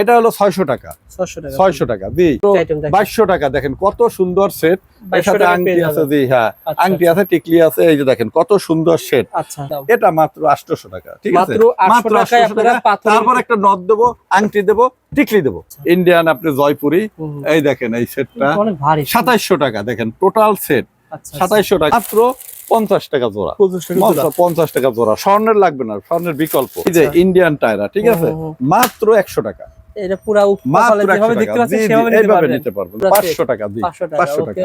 এটা হলো ছয়শো টাকা। ছয়শো টাকা। ছয়শো টাকা জি। টাকা দেখেন কত সুন্দর সেট এর সাথে আংটি আছে জি হ্যাঁ। আচ্ছা, আংটি আছে টিকলি আছে এই যে দেখেন কত সুন্দর সেট আচ্ছা। এটা মাত্র টাকা ঠিক আছে? মাত্র 800 টাকায় আপনারা টাকা। তারপর একটা নদ দেবো আংটি দেবো টিকলি দেবো। ইন্ডিয়ান আপনি জয়পুরি। এই দেখেন এই সেটটা অনেক ভারী সাতাইশশো টাকা দেখেন টোটাল সেট আচ্ছা সাতাইশশো টাকা মাত্র পঞ্চাশ টাকা জোড়া। পঞ্চাশ টাকা জোড়া। স্বর্ণের লাগবে না স্বর্ণের বিকল্প। এই যে আচ্ছা। ইন্ডিয়ান টায়রা ঠিক আছে। মাত্র একশো টাকা। এটা পুরা যেভাবে দেখতে পাচ্ছেন সেভাবে নিতে পারবেন। নিতে পারবেন পুরা পাঁচশো টাকা জি 500 টাকা পাঁচশো ওকে।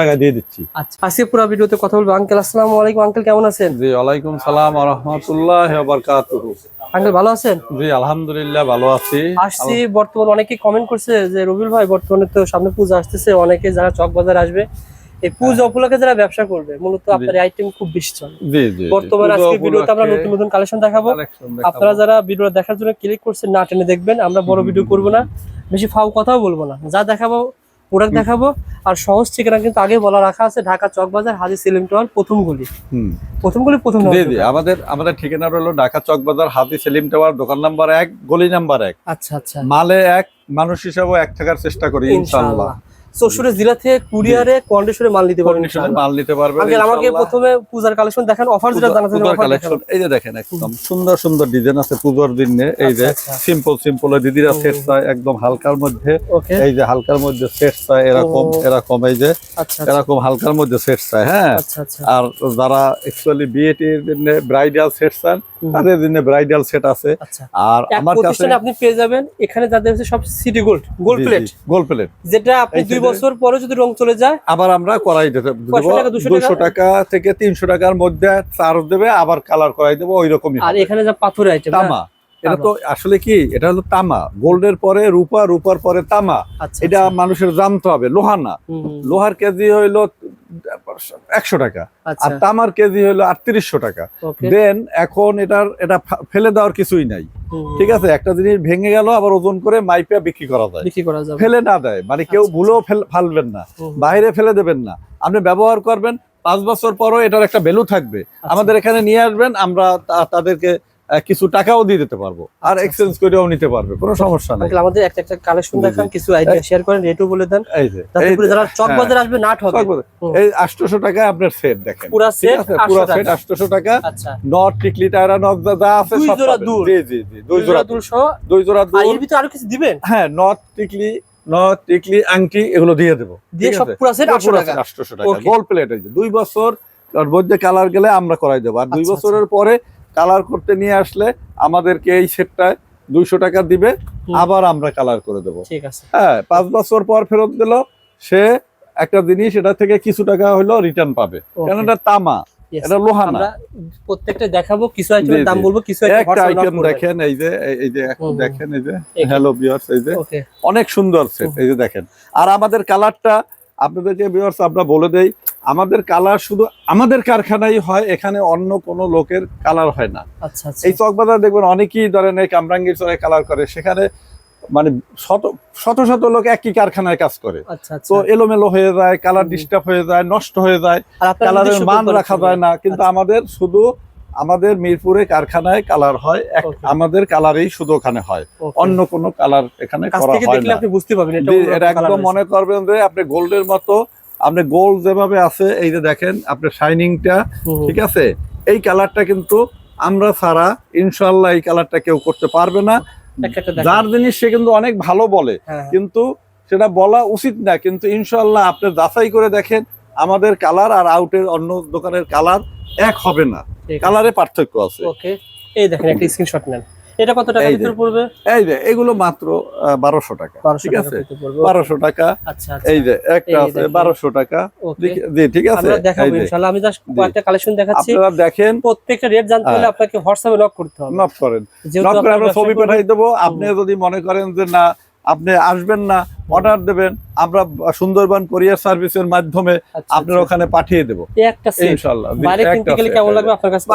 টাকা। দিয়ে দিচ্ছি। আচ্ছা আজকে পুরো ভিডিওতে কথা বলব। আঙ্কেল আসসালামু আলাইকুম। আঙ্কেল কেমন আছেন? জি ওয়ালাইকুম সালাম রহমতুল্লাহ বারকাতুহু। আঙ্কেল ভালো আছেন? জি আলহামদুলিল্লাহ ভালো আছি। আসছি বর্তমান অনেকে কমেন্ট করছে যে রবিল ভাই বর্তমানে তো সামনে পূজা আসতেছে। অনেকে যারা চক বাজার আসবে এই পূজা উপলক্ষে যারা ব্যবসা করবে মূলত আপনার আইটেম খুব বেশি চলে। বর্তমানে আজকে ভিডিওতে আমরা নতুন নতুন কালেকশন দেখাবো। আপনারা যারা ভিডিও দেখার জন্য ক্লিক করছেন না টেনে দেখবেন আমরা বড় ভিডিও করব না। বেশি ফাও কথাও বলব না। যা দেখাবো প্রোডাক্ট দেখাবো। আর সহজ ঠিকানা কিন্তু আগে বলা রাখা আছে ঢাকা চক বাজার হাজি সেলিম টাওয়ার প্রথম গলি। প্রথম গলি প্রথম জি। আমাদের আমাদের ঠিকানা হলো ঢাকা চকবাজার হাতি সেলিম টাওয়ার দোকান নাম্বার এক গলি নাম্বার এক। আচ্ছা আচ্ছা। মালে এক মানুষ হিসাবে এক থাকার চেষ্টা করি ইনশাআল্লাহ। চৌষট্টি জেলা থেকে কুরিয়ারে কন্ডিশনে মাল নিতে পারবেন মাল নিতে পারবেন আমাকে প্রথমে পূজার কালেকশন দেখেন অফার যেটা জানাতে পূজার কালেকশন। এই যে দেখেন একদম সুন্দর সুন্দর ডিজাইন আছে পূজার দিনে। এই যে আচ্ছা, আচ্ছা। সিম্পল সিম্পল দিদিরা সেট চায় একদম হালকার মধ্যে। এই যে হালকার মধ্যে সেট চায় এরকম এরকম এই যে আচ্ছা আচ্ছা। এরকম হালকার মধ্যে সেট চায় হ্যাঁ। আচ্ছা আচ্ছা। আর যারা অ্যাকচুয়ালি বিয়েটির জন্য ব্রাইডাল সেট চান। তাদের জন্য ব্রাইডাল সেট আছে। আচ্ছা। আর আমার কাছে আপনি পেয়ে যাবেন এখানে যাদের আছে সব city gold gold plate gold plate যেটা আপনি দুই বছর পরে যদি রং চলে যায় আবার আমরা করাই দেবো 500 টাকা, 200 দুশো টাকা থেকে তিনশো টাকার মধ্যে চার্জ দেবে আবার কালার করাই দেবো ওই রকমই আর এখানে যা পাথরের আছে তামা। এটা তো আসলে কি এটা হলো তামা। গোল্ডের পরে রূপা রূপার পরে তামা। আচ্ছা এটা মানুষের জানতে হবে লোহা না। লোহার কেজি হইল একশো টাকা আচ্ছা। আর তামার কেজি হইল আটত্রিশশো টাকা। দেন এখন এটার এটা ফেলে দেওয়ার কিছুই নাই। ঠিক আছে একটা জিনিস ভেঙে গেল আবার ওজন করে মাইপে বিক্রি করা যায়। বিক্রি করা যাবে। ফেলে না দেয় মানে কেউ আচ্ছা, ভুলেও ফালবেন না। বাইরে ফেলে দেবেন না। আপনি ব্যবহার করবেন পাঁচ বছর পরও এটার একটা ভ্যালু থাকবে। আচ্ছা। আমাদের এখানে নিয়ে আসবেন আমরা তাদেরকে কিছু টাকাও দিয়ে দিতে পারব। আর আচ্ছা, এক্সচেঞ্জ করেও নিতে পারবে কোনো সমস্যা নেই। আমাদের একটা একটা কালেকশন। দেখান কিছু আইডিয়া শেয়ার করেন রেটও বলে দেন। এই যে এই করে যারা চক হ্যাঁ। বাজার আসবে নাট হবে চকবাজার। হুম। এই আটশোশো টাকায় আপনার সেট দেখেন। পুরা ঠিক সেট পুরো সেট টাকা আটশোশো টাকা। আচ্ছা। নট টিকলি টায়রা নট যা যা আছে সব। জি জি জি দুই জোড়া দুল। দুশো দুই জোড়া আর দুল। এর ভিতরে আরও কিছু দিবেন? হ্যাঁ নট টিকলি নট টিকলি আংটি এগুলো দিয়ে দেবো। দিয়ে সব? পুরা সেট আটশো পুরো টাকা। 800 টাকা। গোল প্লেট এই যে দুই বছর ওর মধ্যে কালার গেলে আমরা করাই দেবো। আর দুই আচ্ছা, বছরের পরে কালার করতে নিয়ে আসলে আমাদেরকে এই সেটটায় দুইশো টাকা দিবে আবার আমরা কালার করে দেবো। হ্যাঁ পাঁচ বছর পর ফেরত দিল সে একটা জিনিস এটা থেকে কিছু টাকা হলো রিটার্ন পাবে. কারণ এটা তামা এটা লোহা না। প্রত্যেকটা দেখাবো কিছু আইটেমের দাম বলব কিছু একটা আইটেম দেখেন এই যে এই- এই যে এখন হুম, হুম। দেখেন এই যে হ্যালো বিয়ার্স এই যে। অনেক সুন্দর সেট এই যে দেখেন। আর আমাদের কালারটা আপনাদেরকে আমরা বলে দেই আমাদের কালার শুধু আমাদের কারখানায় হয় এখানে অন্য কোনো লোকের কালার হয় না। আচ্ছা আচ্ছা। এই চকবাজার দেখবেন অনেকেই ধরেন এই কামরাঙ্গীর চরে কালার করে সেখানে মানে শত শত শত লোক একই কারখানায় কাজ করে। আচ্ছা তো এলোমেলো হয়ে যায় কালার ডিস্টার্ব হয়ে যায় নষ্ট হয়ে যায় কালারের মান রাখা যায় না। কিন্তু। আমাদের শুধু আমাদের মিরপুরে কারখানায় কালার হয় আমাদের কালারেই শুধু ওখানে হয়। অন্য কোনো কালার এখানে করা হয় না। আপনি বুঝতে পারবেন এটা একদম মনে করবেন যে আপনি গোল্ডের মতো আপনি গোল যেভাবে আছে এই যে দেখেন আপনার শাইনিংটা। ঠিক আছে? এই কালারটা কিন্তু আমরা ছাড়া ইনশাল্লাহ এই কালারটা কেউ করতে পারবে না। যার জিনিস সে কিন্তু অনেক ভালো বলে। হ্যাঁ, হ্যাঁ। কিন্তু সেটা বলা উচিত না কিন্তু ইনশাল্লাহ আপনি যাচাই করে দেখেন আমাদের কালার আর আউটের অন্য দোকানের কালার এক হবে না। কালারে পার্থক্য আছে। ওকে এই দেখেন একটা স্ক্রিনশট নেন। এটা কত টাকা ভিতর পড়বে? এই যে এগুলো মাত্র বারোশো টাকা ঠিক আছে? ভিতর পড়বে বারোশো টাকা। আচ্ছা আচ্ছা। এই যে একটা আছে দেখেন। বারোশো টাকা। ওকে। ঠিক- জি ঠিক আছে? আমরা দেখাবো ইনশাআল্লাহ। আমি জাস্ট কয়েকটা কালেকশন দেখাচ্ছি। আপনারা দেখেন। প্রত্যেকটা রেট জানতে হলে হ্যাঁ। আপনাকে হোয়াটসঅ্যাপে লক করতে হবে। লক করেন। লক করে আমরা ছবি পাঠিয়ে দেবো। আপনি যদি মনে করেন যে না আপনি আসবেন না অর্ডার দেবেন আমরা সুন্দরবন কোরিয়ার সার্ভিসের মাধ্যমে আচ্ছা, আপনার আচ্ছা। ওখানে পাঠিয়ে দেবো। ইনশাল্লাহ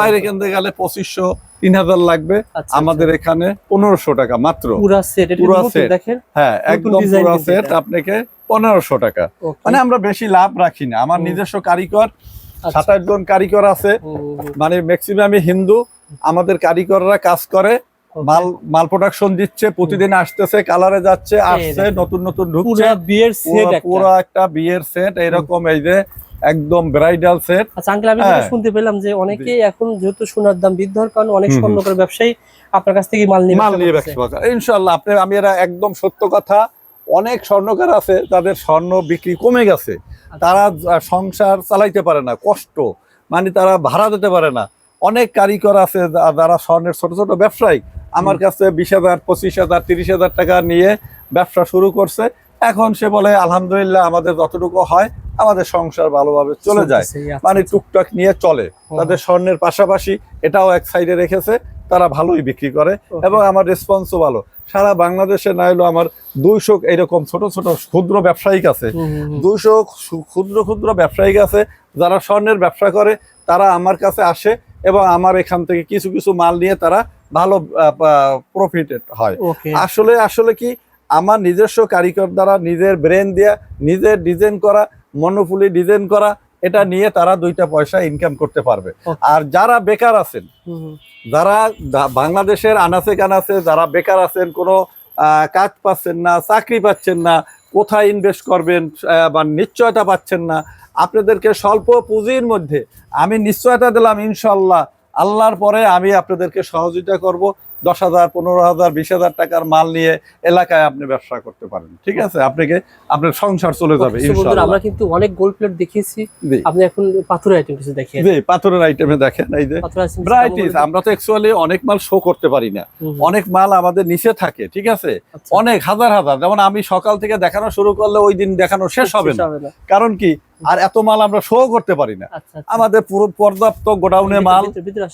বাইরে কিনতে গেলে আপনার পঁচিশশো তিন হাজার লাগবে। আচ্ছা, আমাদের এখানে পনেরোশো টাকা মাত্র। পুরা সেট হ্যাঁ একদম সেট আপনাকে পনেরোশো টাকা। মানে আমরা বেশি লাভ রাখি না। আমার নিজস্ব কারিগর। সাত আট জন কারিগর আছে। মানে ম্যাক্সিমামই হিন্দু। আমাদের কারিগররা কাজ করে মাল মাল প্রোডাকশন দিচ্ছে প্রতিদিন আসতেছে কালারে যাচ্ছে আসছে নতুন নতুন ঢুকছে। বিয়ের সেট পুরো- একটা। বিয়ের সেট এরকম এই যে একদম ব্রাইডাল সেট আচ্ছা আঙ্কেল আমি হ্যাঁ। শুনতে পেলাম যে অনেকেই এখন যেহেতু সোনার দাম বৃদ্ধি হওয়ার কারণে অনেক। স্বর্ণকার ব্যবসায়ী আপনার কাছ থেকে মাল নিয়ে মাল নিয়ে ব্যবসা করে ইনশাল্লাহ আপনি আমি এরা একদম সত্য কথা অনেক স্বর্ণকার আছে তাদের স্বর্ণ বিক্রি কমে গেছে। আচ্ছা। তারা সংসার চালাইতে পারে না কষ্ট। মানে তারা ভাড়া দিতে পারে না। অনেক কারিগর আছে যারা স্বর্ণের ছোট ছোট ব্যবসায়ী আমার কাছে বিশ হাজার পঁচিশ হাজার তিরিশ হাজার টাকা নিয়ে ব্যবসা শুরু করছে। এখন সে বলে আলহামদুলিল্লাহ আমাদের যতটুকু হয় আমাদের সংসার ভালোভাবে চলে যায়। আচ্ছা, মানে আচ্ছা। টুকটাক নিয়ে চলে। তাদের স্বর্ণের পাশাপাশি এটাও এক সাইডে রেখেছে তারা ভালোই বিক্রি করে এবং আমার রেসপন্সও ভালো। সারা বাংলাদেশে না হলো আমার দুইশো এইরকম ছোট ছোট ক্ষুদ্র ব্যবসায়িক আছে। দুইশো ক্ষুদ্র ক্ষুদ্র ব্যবসায়িক আছে যারা স্বর্ণের ব্যবসা করে তারা আমার কাছে আসে এবং আমার এখান থেকে কিছু কিছু মাল নিয়ে তারা ভালো প্রফিটেড হয়। আসলে আসলে কি আমার নিজস্ব কারিগর দ্বারা নিজের ব্রেন দিয়া নিজের ডিজাইন করা মনোফুলি ডিজাইন করা এটা নিয়ে তারা দুইটা পয়সা ইনকাম করতে পারবে। আর যারা বেকার আছেন। যারা বাংলাদেশের আনাচে কানাচে যারা বেকার আছেন কোনো কাজ পাচ্ছেন না চাকরি পাচ্ছেন না কোথায় ইনভেস্ট করবেন বা নিশ্চয়তা পাচ্ছেন না আপনাদেরকে স্বল্প পুঁজির মধ্যে আমি নিশ্চয়তা দিলাম ইনশাল্লাহ। আল্লাহর পরে আমি আপনাদেরকে সহযোগিতা করব। দশ হাজার পনেরো হাজার বিশ হাজার টাকার মাল নিয়ে এলাকায় আপনি ব্যবসা করতে পারেন। ঠিক আছে? আপনাকে আপনার সংসার চলে যাবে আমরা কিন্তু অনেক গোল্ড প্লেট দেখিয়েছি। আপনি এখন পাথরের আইটেম কিছু দেখিয়ে জি পাথরের আইটেমে দেখেন এই যে ভ্যারাইটিস আমরা তো অ্যাকচুয়ালি অনেক মাল শো করতে পারি না। অনেক মাল আমাদের নিচে থাকে ঠিক আছে? আচ্ছা। অনেক হাজার হাজার। যেমন আমি সকাল থেকে দেখানো শুরু করলে ওই দিন দেখানো শেষ হবে না। কারণ কি? আর এত মাল আমরা শো করতে পারি না আচ্ছা আচ্ছা। আমাদের পুরো পর্যাপ্ত গোডাউনে মাল।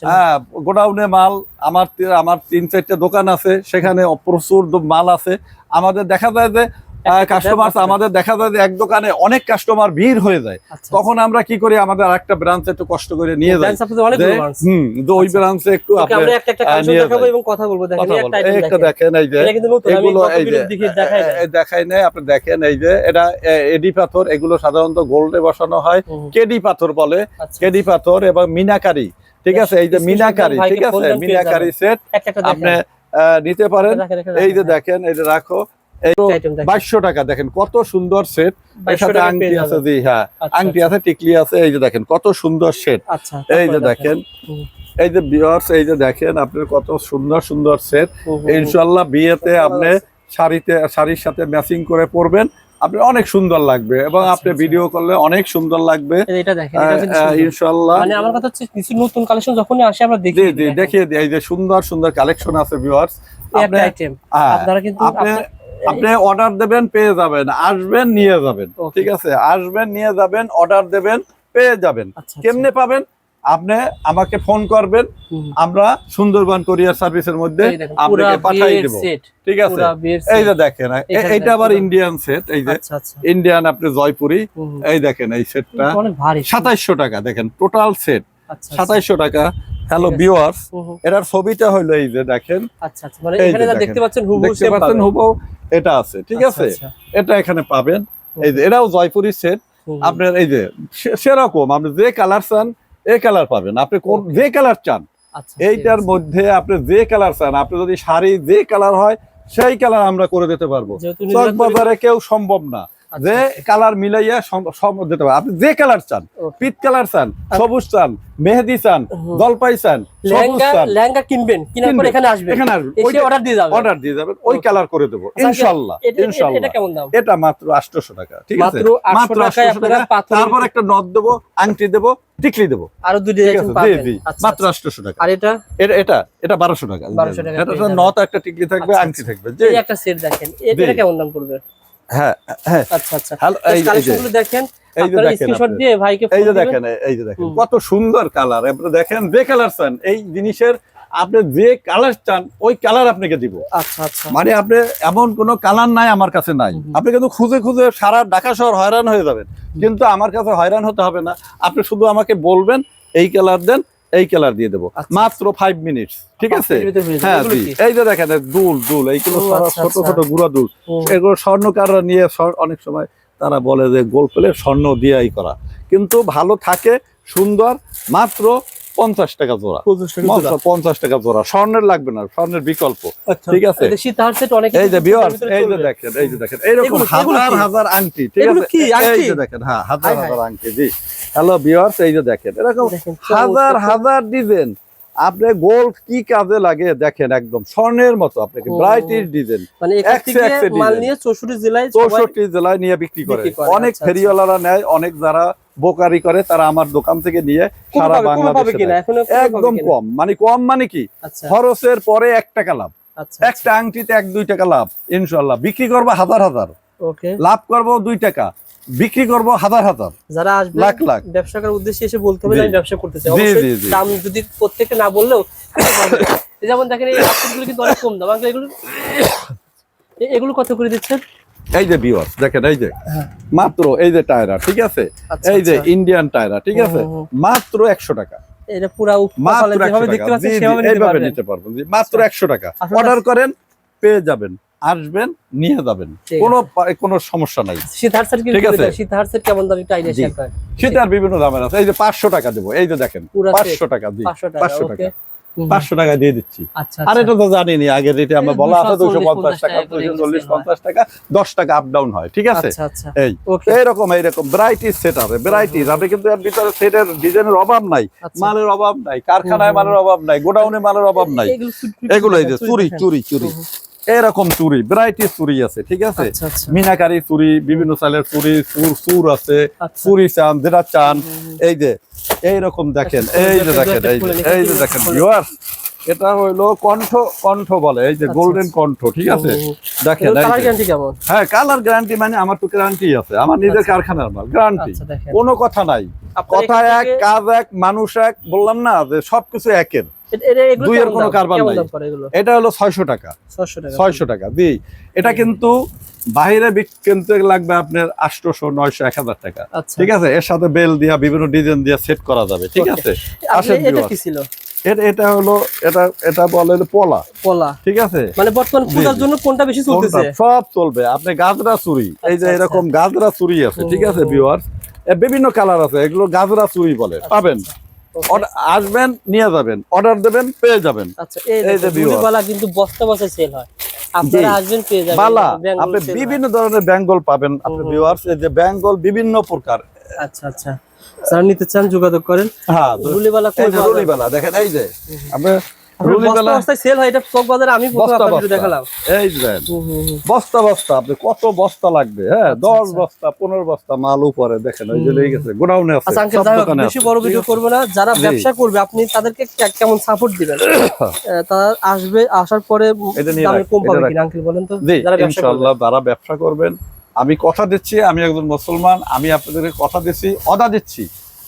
হ্যাঁ গোডাউনে মাল আমার আমার তিন চারটে দোকান আছে সেখানে প্রচুর মাল আছে আমাদের দেখা যায় যে কাস্টমার আমাদের দেখা যায় যে এক দোকানে অনেক কাস্টমার ভিড় হয়ে যায়। আচ্ছা, তখন আমরা কি করি? আমাদের আরেকটা ব্রাঞ্চ একটু কষ্ট করে নিয়ে যাই। হুম ওই আচ্ছা। ব্রাঞ্চে একটু আমরা একটা কথা বলব। দেখেন এই একটা দেখেন। এই যে এগুলো এই যে দেখাই নাই। আপনি দেখেন এই যে এটা এডি পাথর এগুলো সাধারণত গোল্ডে বসানো হয়। কেডি পাথর বলে। আচ্ছা, কেডি পাথর এবং মিনাকারি ঠিক আছে? এই যে মিনাকারি ঠিক আছে? মিনাকারি সেট আপনি নিতে পারেন। এই যে। দেখেন এই যে রাখো। বাইশশো টাকা দেখেন কত সুন্দর সেট এর 2200 সাথে আংটি আছে জি হ্যাঁ। আচ্ছা, আংটি আচ্ছা। আছে টিকলি আছে এই যে দেখেন কত সুন্দর সেট আচ্ছা এই যে দেখেন। এই যে বিয়ার্স এই যে দেখেন আপনার কত সুন্দর সুন্দর সেট। ইনশাল্লাহ বিয়েতে আপনি শাড়িতে শাড়ির সাথে ম্যাচিং করে পরবেন। আপনি অনেক সুন্দর লাগবে এবং আপনি। ভিডিও করলে অনেক সুন্দর লাগবে। ইনশাল্লাহ মানে আমার কথা হচ্ছে কিছু নতুন কালেকশন যখনই আসে আমরা দেখি জি জি দেখিয়ে দিই। এই যে সুন্দর সুন্দর কালেকশন আছে ভিউয়ার্স আইটেম আপনারা কিন্তু আপনি অর্ডার দেবেন পেয়ে যাবেন। আসবেন নিয়ে যাবেন। ঠিক আছে? আসবেন নিয়ে যাবেন অর্ডার দেবেন পেয়ে যাবেন। আচ্ছা, আচ্ছা। কেমনে পাবেন? আপনি আমাকে ফোন করবেন। আমরা সুন্দরবন কোরিয়ার সার্ভিসের মধ্যে আপনাকে পাঠাই বিয়ের দেব। ঠিক আছে? এই যে দেখেন এইটা আবার ইন্ডিয়ান সেট এই যে আচ্ছা আচ্ছা। ইন্ডিয়ান আপনি জয়পুরি। এই দেখেন এই সেটটা অনেক ভারী। সাতাইশশো টাকা দেখেন টোটাল সেট আচ্ছা আচ্ছা। সাতাইশশো টাকা। Hello viewers. এটার ছবিটা হলো এই যে দেখেন। আচ্ছা আচ্ছা মানে এখানে যা দেখতে পাচ্ছেন হুবহু দেখতে পাচ্ছেন হুবহু এটা আছে ঠিক আচ্ছা, আছে? আচ্ছা। এটা এখানে পাবেন। এই যে এটাও জয়পুরি সেট। আপনার এই যে সেরকম আপনি যে কালার চান এই কালার পাবেন। আপনি কোন যে কালার চান আচ্ছা, এইটার মধ্যে আপনি যে কালার চান আপনি যদি শাড়ি যে কালার হয় সেই কালার আমরা করে দিতে পারব। চক বাজারে কেউ সম্ভব না। যে আচ্ছা। কালার মিলাইয়া সম দিতে পারবে আপনি যে কালার চান. পিত কালার চান সবুজ চান মেহেদি চান জলপাই চান লেহেঙ্গা কিনবেন কিনার পর এখানে আসবেন। এখানে আসবেন। ওইটা অর্ডার দিয়ে যাবেন। অর্ডার দিয়ে যাবেন। ওই কালার করে দেবো। আচ্ছা, ইনশাল্লাহ এটা- কেমন দাম? এটা মাত্র আটশোশো টাকা ঠিক আছে? মাত্র 800 টাকায় 800 আপনারা পাথরের- তারপর একটা নদ দেবো আংটি দেবো টিকলি দেবো। আরও দুই ঠিক ডিজাইন আছে? পাবেন। জি আচ্ছা, মাত্র আচ্ছা। আটশোশো টাকা। আর এটা? এটা এটা এটা বারোশো টাকা। 1200 টাকা এটা একটা টিকলি থাকবে আচ্ছা, আংটি আচ্ছা। থাকবে। এই একটা সেট দেখেন। এটা কেমন দাম পড়বে? হ্যাঁ হ্যাঁ। আচ্ছা আচ্ছা। হ্যালো এই এই যে। কালেকশনগুলো দেখেন। এই যে দেখেন স্ক্রিনশট আপনি। দিয়ে ভাইকে এই যে দেখেন এই যে দেখেন। কত সুন্দর কালার আপনি দেখেন যে কালার চান এই জিনিসের আপনি যে কালার চান ওই কালার আপনাকে দিব। আচ্ছা আচ্ছা। মানে আপনি এমন কোনো কালার নাই আমার কাছে নাই। আপনি কিন্তু খুঁজে খুঁজে সারা ঢাকা শহর হয়রান হয়ে যাবেন। কিন্তু আমার কাছে হয়রান হতে হবে না। আপনি শুধু আমাকে বলবেন এই কালার দেন এই কালার দিয়ে দেবো। আচ্ছা। মাত্র ফাইভ মিনিটস ঠিক আছে? হয়ে? এই যে দেখেন দুল দুল এইগুলো আচ্ছা, ছোট আচ্ছা। ছোট গুঁড়া দুল। এগুলো স্বর্ণকাররা নিয়ে অনেক সময় তারা বলে যে গোল পেলে স্বর্ণ দিয়াই করা। কিন্তু ভালো থাকে সুন্দর মাত্র পঞ্চাশ টাকা জোড়া। পঞ্চাশ টাকা জোড়া। স্বর্ণের লাগবে না স্বর্ণের বিকল্প ঠিক আছে। এই যে এই যে দেখেন এই যে দেখেন এইরকম হাজার হাজার আংটি ঠিক আছে? এই যে দেখেন হ্যাঁ হাজার। হাজার আংটি জি। হ্যালো বিয়ার্স এই যে দেখেন এরকম হাজার হাজার ডিজাইন আপনি গোল্ড কি কাজে লাগে? দেখেন একদম স্বর্ণের মতো আপনাকে। ব্রাইটিশ ডিজাইন মানে মাল নিয়ে চৌষট্টি জেলায় সবাই- চৌষট্টি জেলায় নিয়ে বিক্রি করে। অনেক আচ্ছা, ফেরিওয়ালারা নেয় অনেক যারা বোকারি করে তারা আমার দোকান থেকে নিয়ে সারা বাংলাদেশে একদম কম। মানে কম মানে কি? আচ্ছা, খরচের পরে এক টাকা লাভ। আচ্ছা, একটা আংটিতে এক দুই টাকা লাভ ইনশাল্লাহ বিক্রি করব হাজার হাজার। লাভ করব দুই টাকা। বিক্রি করব হাজার হাজার। যারা আসবে লাখ লাখ। ব্যবসা করার উদ্দেশ্যে এসে বলতে হবে। আমি ব্যবসা করতে চাই। অবশ্যই। দাম যদি প্রত্যেকটা না বললেও এই যেমন দেখেন এই গুলো কিন্তু অনেক কম দাম। আঙ্কেল এগুলো এগুলো কত করে দিচ্ছেন? এই যে ভিউয়ার্স দেখেন এই যে। হ্যাঁ। মাত্র এই যে টায়রা ঠিক আছে? আচ্ছা, এই যে আচ্ছা। ইন্ডিয়ান টায়রা ঠিক আছে। মাত্র একশো টাকা। এটা পুরা মাত্র একশো টাকা। পাচ্ছেন সেভাবে নিতে পারবেন। মাত্র আচ্ছা। একশো টাকা। অর্ডার করেন পেয়ে যাবেন। আসবেন নিয়ে যাবেন। কোনো কোনো সমস্যা নাই। ঠিক আছে। সেট কেমন দাম একটু আইডিয়া শেয়ার করেন সেটার বিভিন্ন দামের আছে। এই যে পাঁচশো টাকা দেবো এই যে দেখেন পুরা set? পাঁচশো টাকা জি 500 টাকা পাঁচশো টাকা। পাঁচশো টাকা দিয়ে দিচ্ছি। আচ্ছা আর আচ্ছা এটা তো জানিনি আগের রেটে আমরা বলা আছে দুশো পঞ্চাশ টাকা দুশো চল্লিশ পঞ্চাশ টাকা দশ টাকা আপ ডাউন হয় ঠিক আছে? আচ্ছা এই এইরকম এইরকম ভ্যারাইটিস সেট আছে ভ্যারাইটিস আপনি কিন্তু এর ভিতরে সেটের ডিজাইনের অভাব নাই। মালের অভাব নাই কারখানায় মালের অভাব নাই গোডাউনে মালের অভাব নাই। এগুলো চুরি- চুরি এই যে চুরি চুরি চুরি হুম, এরকম চুরি ভ্যারাইটিস চুরি আছে ঠিক আছে? আচ্ছা আচ্ছা। মিনাকারি চুরি বিভিন্ন চালের চুরি সুর সুর আছে আচ্ছা। চুরি চান যেটা চান এই যে এইরকম দেখেন এই যে দেখেন এই যে এই যে দেখেন। ভিউয়ার এটা হইল কণ্ঠ কণ্ঠ বলে এই যে গোল্ডেন। কণ্ঠ ঠিক আছে? দেখেন হ্যাঁ কালার গ্যারান্টি মানে আমার তো গ্যারান্টি আছে আমার নিজের। কারখানার মাল গ্যারান্টি কোনো কথা নাই। কথা এক কাজ এক মানুষ এক বললাম না যে সবকিছু একের। দুইয়ের কোনো কারবার নাই। এটা হলো ছয়শো টাকা। ছয়শো টাকা। জি। এটা কিন্তু বিক- কিনতে লাগবে আপনার আটশোশো নয়শো এক হাজার টাকা। আচ্ছা। ঠিক আছে? এর সাথে বেল দিয়া বিভিন্ন ডিজাইন দিয়া সেট করা যাবে। ঠিক আছে? আপনি- এটা ছিল? এটা এটা হলো এটা এটা বলে পলা। পলা। ঠিক আছে? মানে বর্তমান পূজার জন্য কোনটা বেশি চলতেছে? সব চলবে। আপনি গাজরা চুরি। এই যে আচ্ছা, এরকম গাজরা চুরি আছে ঠিক আছে। ভিউয়ার্স বিভিন্ন কালার আছে। এগুলো গাজরা চুরি বলে। পাবেন। আসবেন নিয়ে যাবেন। অর্ডার দেবেন পেয়ে যাবেন। আচ্ছা এই এই যে যে বালা কিন্তু বস্তা বস্তা সেল হয়। আপনারা আসবেন পেয়ে যাবেন বালা বেঙ্গল আপনি বিভিন্ন ধরনের বেঙ্গল পাবেন আপনি। ভিউয়ার্স এই যে বেঙ্গল বিভিন্ন প্রকার। আচ্ছা আচ্ছা। যারা নিতে চান যোগাযোগ করেন। হ্যাঁ রুলিবালা রুলিবেলা দেখেন এই যে আপনি সেল হয় এটা চক বাজারে আমি বস্তা বস্তা। দেখালাম। এই আপনি কত বস্তা লাগবে হ্যাঁ? আচ্ছা, দশ আচ্ছা। বস্তা পনেরো বস্তা মাল উপরে দেখেন ওই যে গেছে গোডাউনে আছে আচ্ছা আঙ্কেল সব যাই হোক, দোকানে বেশি বড় ভিডিও করব না যারা ব্যবসা করবে আপনি তাদেরকে কেমন সাপোর্ট দিবেন? তারা আসবে আসার পরে কম পাবে কিনা আঙ্কেল বলেন তো যারা ব্যবসা যারা ব্যবসা করবেন আমি কথা দিচ্ছি আমি একজন মুসলমান আমি আপনাদেরকে কথা দিচ্ছি অদা দিচ্ছি।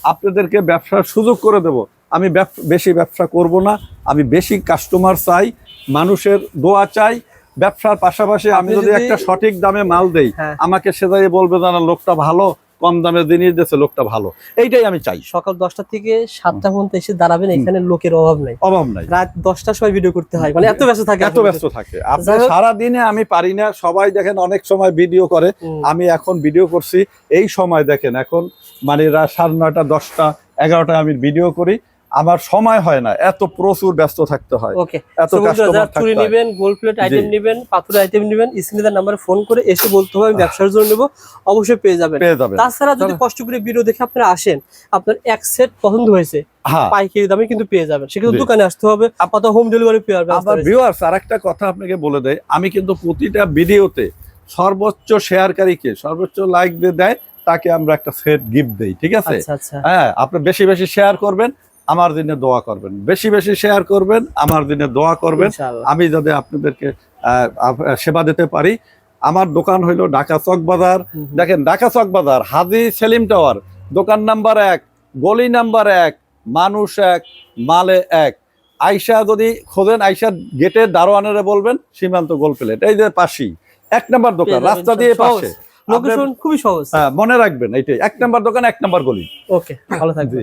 আপনাদেরকে ব্যবসার সুযোগ করে দেব। আমি বেশি ব্যবসা করব না আমি বেশি কাস্টমার চাই মানুষের দোয়া চাই ব্যবসার পাশাপাশি আমি যদি একটা সঠিক দামে মাল দেই হ্যাঁ। আমাকে সেটাই বলবে না লোকটা ভালো কম দামে জিনিস দিয়েছে লোকটা ভালো। এইটাই আমি চাই। সকাল দশটা থেকে সাতটা পর্যন্ত এসে দাঁড়াবেন এখানে লোকের অভাব নাই। অভাব নাই। রাত দশটার সময় ভিডিও করতে হয় মানে এত ব্যস্ত থাকে এত ব্যস্ত থাকে। আপনি যাই হোক- সারা দিনে আমি পারি না সবাই দেখেন অনেক সময় ভিডিও করে আমি এখন ভিডিও করছি এই সময় দেখেন এখন মানে সাড়ে নয়টা দশটা এগারোটা আমি ভিডিও করি আমার সময় হয় না এত প্রচুর ব্যস্ত থাকতে হয় ওকে এত কাস্টমার চুরি থাকতে হয়। নেবেন গোল্ড প্লেট আইটেম। নেবেন পাথরের আইটেম নেবেন স্ক্রিনের নাম্বারে ফোন করে এসে বলতে হবে আমি ব্যবসার জন্য নেব অবশ্যই পেয়ে যাবেন। পেয়ে যাবেন। তাছাড়া যদি কষ্ট করে ভিডিও দেখে আপনারা আসেন আপনার এক সেট পছন্দ হয়েছে হ্যাঁ। পাইকারি দামে কিন্তু পেয়ে যাবেন সেক্ষেত্রে। দোকানে আসতে হবে আপাতত হোম ডেলিভারি পেয়ে যাবে আমার ভিউয়ার্স আর একটা কথা আপনাকে বলে দেয় আমি কিন্তু প্রতিটা ভিডিওতে সর্বোচ্চ শেয়ারকারীকে সর্বোচ্চ লাইক দিয়ে দেয় তাকে আমরা একটা সেট গিফট দেই ঠিক আছে? আচ্ছা আচ্ছা। হ্যাঁ আপনি বেশি বেশি শেয়ার করবেন আমার দিনে দোয়া করবেন। বেশি বেশি শেয়ার করবেন আমার দিনে দোয়া করবেন। আমি যাতে আপনাদেরকে সেবা দিতে পারি। আমার দোকান হইল ঢাকা চক বাজার। দেখেন ঢাকা চক বাজার হাজি সেলিম টাওয়ার। দোকান নাম্বার এক গলি নাম্বার এক মানুষ এক মালে এক। আইসা যদি খোঁজেন আইসা গেটের দারোয়ানেরে বলবেন সীমান্ত গোল প্লেট। এই যে পাশেই এক নাম্বার দোকান রাস্তা দিয়ে পাশে। লোকেশন খুবই সহজ। হ্যাঁ, মনে রাখবেন এইটাই। এক নাম্বার দোকান এক নাম্বার গলি। ওকে ভালো থাকবেন। জি।